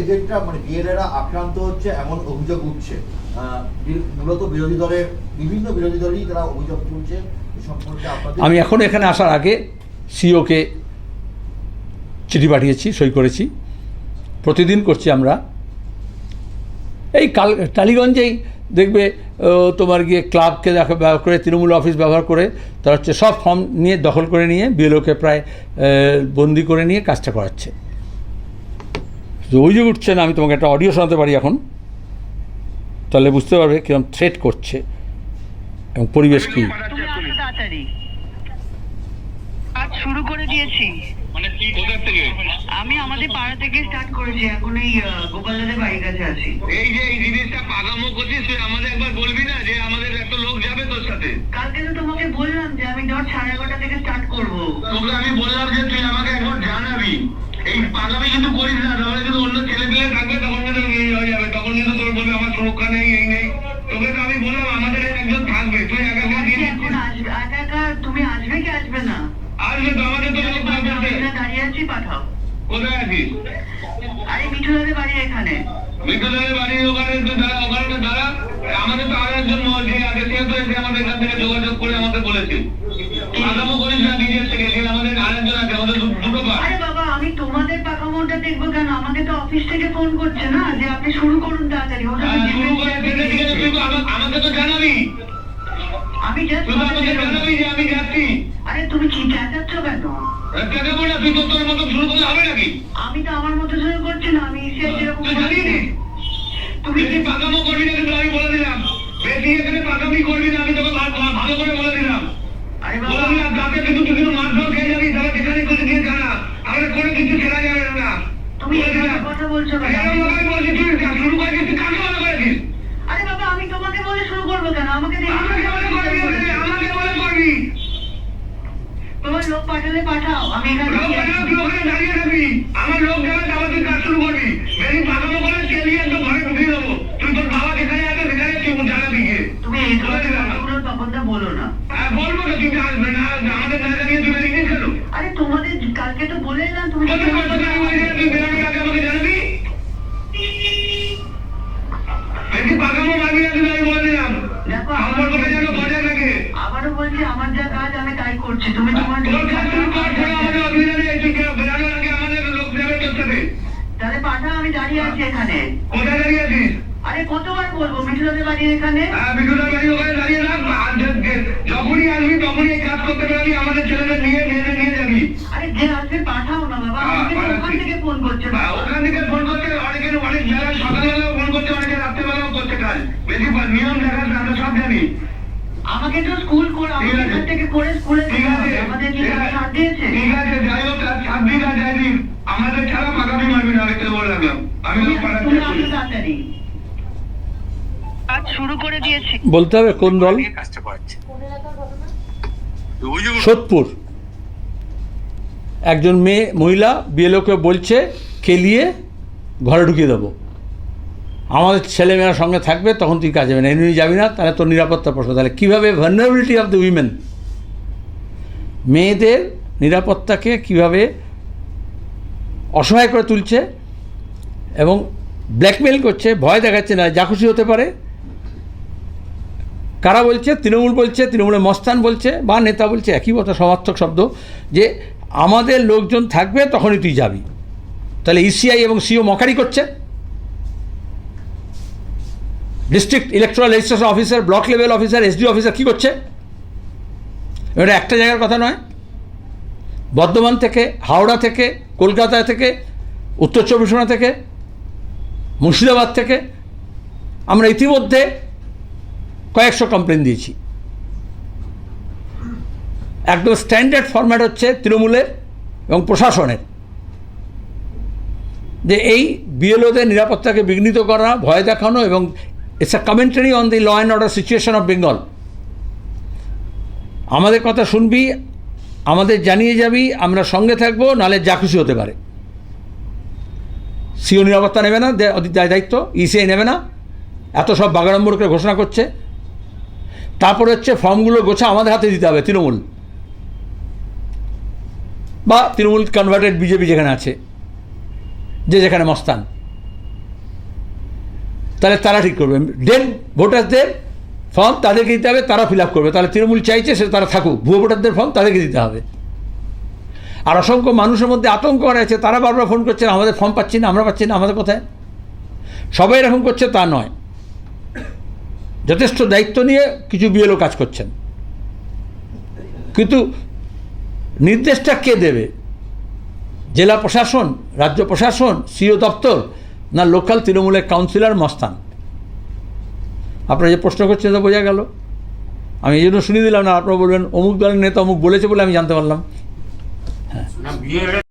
এজেন্টরা মানে আক্রান্ত হচ্ছে, এমন অভিযোগ উঠছে। মূলত বিরোধী দলের, বিভিন্ন বিরোধী দলই তারা অভিযোগ তুলছে আমি এখন এখানে আসার আগে সিওকে চিঠি পাঠিয়েছি, সই করেছি। প্রতিদিন করছি আমরা। এই কাল, টালিগঞ্জেই দেখবে তোমার গিয়ে ক্লাবকে দেখা, ব্যবহার করে, তৃণমূল অফিস ব্যবহার করে, তারা হচ্ছে সব ফর্ম নিয়ে দখল করে নিয়ে, বিএলওকে প্রায় বন্দি করে নিয়ে কাজটা করাচ্ছে। তো অভিযোগ উঠছে না আমি তোমাকে একটা অডিও শোনাতে পারি এখন? তাহলে বুঝতে পারবে কীরকম থ্রেট করছে এবং পরিবেশ কী। কাজ শুরু করে দিয়েছি। মানে আমি আমাদের পাড়া থেকে স্টার্ট করেছি এখন এই গোপাল দাদের বাড়ির কাছে আছি। এই যে এই জিনিসটা পাকামো করছিস তুই আমাদের একবার বলবি না যে আমাদের একটা লোক যাবে তোর সাথে? কালকে তো তোমাকে বললাম যে আমি ধর সাড়ে এগারোটা থেকে স্টার্ট করব। তোকে আমি বললাম যে তুই আমাকে একবার জানাবি। এই পাকামি কিন্তু করিস না তাহলে কিন্তু অন্য ছেলে পেলে থাকবে তখন কিন্তু এই হয়ে যাবে তখন কিন্তু তোর বলবে আমার সুরক্ষা নেই এই নেই। তোকে তো আমি বললাম আমাদের একজন থাকবে তুই একা একা দিয়ে একা একা তুমি আসবে কি আসবে না? আসবে তো আমাদের তো দাঁড়িয়ে আছি পাঠাও। কোথায় আছিস? আরে মিঠু বাড়ি এখানে। বিদ্যালয়ের বাড়ির ওখানে দাঁড়া ওখানে তো দাঁড়া আমাদের তো আরও যে আগে সে তো এসে আমাদের এখান থেকে যোগাযোগ করে আমাকে বলেছে পাকামো করিস না নিজের থেকে সে আমাদের আরেকজন আছে আমাদের দু- দুটো পা আরে বাবা আমি তোমাদের পাকামোটা দেখব কেন আমাকে তো অফিস থেকে ফোন করছে না যে আপনি শুরু করুন তাড়াতাড়ি ওটা তো হ্যাঁ, শুরু করে দিলে ঠিক আছে, তুই তো আমাকে তো জানাবি। আমি জাস্ট আমাকে জানাবি যে আমি যাচ্ছি। আরে তুমি কি চেঁচাচ্ছ কেন? কেন বলে তুই তো তোর মতো শুরু করলে হবে নাকি? আমি তো আমার মতো শুরু করছি না আমি যেরকম জানি নে তুমি পাকামো করবি না কিন্তু আমি বলে দিলাম। বেশি এখানে পাকামি করবি না আমি তোকে ভালো করে বলে দিলাম। বলে দিলাম যাতে কিন্তু তুই কিন্তু মারধর খেয়ে যাবি তাহলে যেখানে খুশি গিয়ে জানা আমাদের কোনো কিছু ছেড়া যাবে না। তুমি। এরকম কথা বলছো কেন শুরু তুই কাকে ভালো করেছিস? আরে বাবা আমি তোমাকে বলে শুরু করব কেন আমাকে বলে করবি। তোমার লোক পাঠালে পাঠাও আমি লোক পাঠাও, তুই ওখানে দাঁড়িয়ে থাকবি। আমার লোক যাবে, তারপর তুই কাজ শুরু করবি। বেশি পাকামো করে চেলিয়ে একদম ঘরে ঢুকিয়ে দেবো। তুই তোর বাবা যেখানে আছে, সেখানে তুই জানাবি গিয়ে। তুমি এই ধরনের তখন বলো না হ্যাঁ, বলব তো, তুই আসবে না, আমাদের জায়গা নিয়ে তুই বেরিয়ে কেন? আরে তোমাদের কালকে তো বলে এলাম তুমি তোদের কথা জানি বলে দিলে তুই বেরোনোর আগে আমাকে জানাবি? বেশি পাকামো মারবি না, তুই আমি বলে দিলাম। দেখো সম্পর্কটা যেন বজায় থাকে। আবারও বলছি আমার যা কাজ আমি তাই করছি তুমি তোমার তোর কাজ তুই কর, ছাড়া আমাদের অসুবিধা নেই। তুই বেরোনোর আগে আমাদের লোক যাবে তোর সাথে। তাহলে পাঠাও আমি দাঁড়িয়ে আছি এখানে। কোথায় দাঁড়িয়ে আছিস? আরে কতবার বলব মিঠুদাদের বাড়ির এখানে? হ্যাঁ, বিদ্যুতের বাড়ি ওখানে দাঁড়িয়ে থাক। আর যে- যে- যখনই আসবি তখনই এই কাজ করতে পারবি আমাদের ছেলেদের নিয়ে মেয়েদের নিয়ে যাবি। আরে যে আসবে পাঠাও না বাবা হ্যাঁ, আমাকে তো ওখান থেকে ফোন করছে ওখান থেকে ফোন করছে অনেকে অনেক বেলা সকালবেলাও ফোন করছে অনেকে রাত্রেবেলাও করছে কাজ। বেশি নিয়ম দেখাস আমরা সব জানি। আমাকে তো স্কুল করে আছে। থেকে করে স্কুলে ঠিক আছে। আমাদের কি ঠিক কাজ আছে, ছাড় দিয়েছে ঠিক আছে যাই হোক ছাড় দিক আর যাই আমাদের ছাড়া পাকামি মারবি না আমি তো বলে রাখলাম। আমি। আসো তাড়াতাড়ি। কাজ শুরু করে দিয়েছি। বলতে হবে কোন দল? কাজটা করাচ্ছে সোদপুর। একজন মেয়ে মহিলা বিএলওকে বলছে খেলিয়ে ঘরে ঢুকিয়ে দেবো। আমাদের ছেলেমেয়েরা সঙ্গে থাকবে তখন তুই কাজে যাবে না। এমনি যাবি না তাহলে তোর নিরাপত্তা প্রশ্ন। তাহলে কীভাবে ভার্নাবিলিটি অফ দ্য উইমেন মেয়েদের নিরাপত্তাকে কীভাবে অসহায় করে তুলছে এবং ব্ল্যাকমেল করছে, ভয় দেখাচ্ছে না, যা খুশি হতে পারে। কারা বলছে? তৃণমূল বলছে, তৃণমূলের মস্তান বলছে, বা নেতা বলছে, একই কথা, সমার্থক শব্দ, যে আমাদের লোকজন থাকবে তখনই তুই যাবি। তাহলে ইসিআই এবং সিও মকারি করছে। District electoral registration officer block level officer SD officer কী করছে? এটা একটা জায়গার কথা নয়। বর্ধমান থেকে, হাওড়া থেকে, কলকাতা থেকে, উত্তর চব্বিশ পরগনা থেকে, মুর্শিদাবাদ থেকে আমরা ইতিমধ্যে কয়েকশো কমপ্লেন দিয়েছি। একদম স্ট্যান্ডার্ড ফরম্যাট হচ্ছে তৃণমূলের এবং প্রশাসনের। যে এই বিএলওদের নিরাপত্তাকে বিঘ্নিত করা, ভয় দেখানো এবং it's a commentary on the law and order situation of Bengal আমাদের কথা শুনবি আমাদের জানিয়ে যাবি, আমরা সঙ্গে থাকব, নাহলে যা খুশি হতে পারে। সিও নিরাপত্তা নেবে না দায়িত্ব, ইসিআই নেবে না। এত সব বাগাড়ম্বর করে ঘোষণা করছে। তারপরে হচ্ছে ফর্মগুলো গোছা আমাদের হাতে দিতে হবে, তৃণমূল। বা তৃণমূল কনভার্টেড বিজেপি যেখানে আছে, যে যেখানে মস্তান। তাহলে তারা ঠিক করবে। ডেড ভোটারদের ফর্ম তাদেরকে দিতে হবে তারা ফিল করবে। তাহলে তৃণমূল চাইছে, সে তারা থাকুক। ভুয়ো ভোটারদের ফর্ম তাদেরকে দিতে হবে। আর অসংখ্য মানুষের মধ্যে আতঙ্ক আছে, তারা বারবার ফোন করছেন আমাদের ফর্ম পাচ্ছি না, আমরা পাচ্ছি না, আমাদের কোথায়? সবাই এরকম করছে, তা নয়। যথেষ্ট দায়িত্ব নিয়ে কিছু বিএলও কাজ করছেন। কিন্তু নির্দেশটা কে দেবে? জেলা প্রশাসন, রাজ্য প্রশাসন, সিও দপ্তর, না লোকাল তৃণমূলের কাউন্সিলর মস্তান? আপনারা যে প্রশ্ন করছেন তো বোঝা গেল। আমি এই জন্য শুনিয়ে দিলাম না, আপনারা বলবেন, অমুক দলের নেতা অমুক বলেছে বলে আমি জানতে পারলাম। বিয়ের